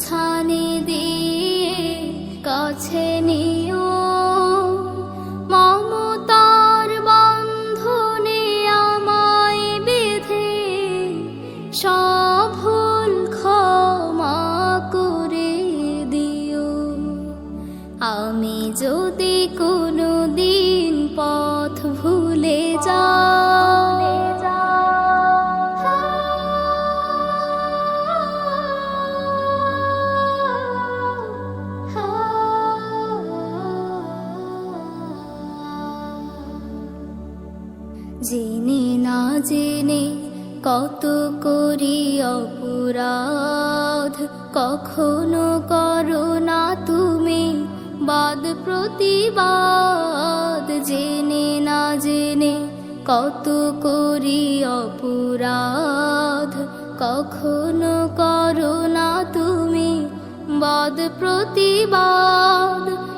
ছানি দিয়ে কাছে নিও। মমতার বন্ধনে আমায় বেঁধে সফল ক্ষমা করে দিও। আমি যদি কোনো জেনে না জেনে কত করি অপরাধ। কখনো করো না তুমি বাদ প্রতিবাদ। জেনে না জেনে কত করি অপরাধ। কখনো করো না তুমি বাদ প্রতিবাদ।